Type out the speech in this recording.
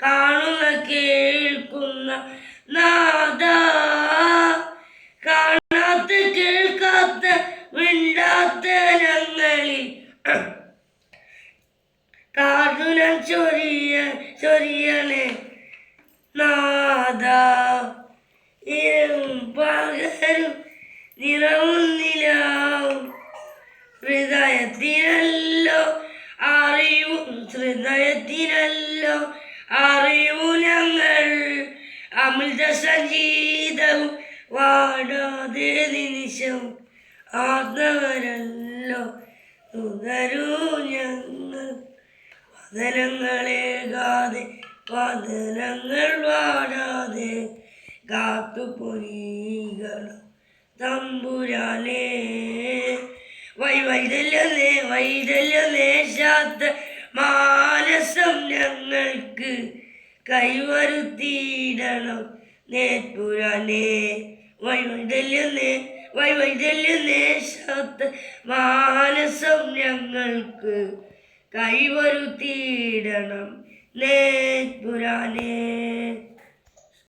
കാണുന്ന കേൾക്കുന്ന നാദ. കാണാത്ത കേൾക്കാത്ത മിണ്ടാത്ത ഞങ്ങളിൽ കാതുനം ചൊരിയ ചൊരിയണേ നാദ. ഇരവും പകരും നിറവും ഹൃദയത്തിനല്ലോ അറിയും ഹൃദയത്തിനല്ലോ അറിവു ഞങ്ങൾ അമൃത സംഗീതവും വാടാതെ നിമിഷവും ആത്മവരല്ലോ തുടരൂ ഞങ്ങൾ. വദനങ്ങളേകാതെ വദനങ്ങൾ വാടാതെ കാത്തുപൊരീകളും തമ്പുരാനേ. വൈ വൈതല്യമേ വൈതല്യമേശാത്ത മാനസം ഞങ്ങൾക്ക് കൈവരുത്തിയിടണം. നേപ്പുരാനേ വൈവൈതല്യന്നേ വൈതല്യമേ വൈ വൈതല്യമേശാത്ത മാനസം ഞങ്ങൾക്ക് കൈവരുത്തിയിടണം. നേറ്റുരാനേ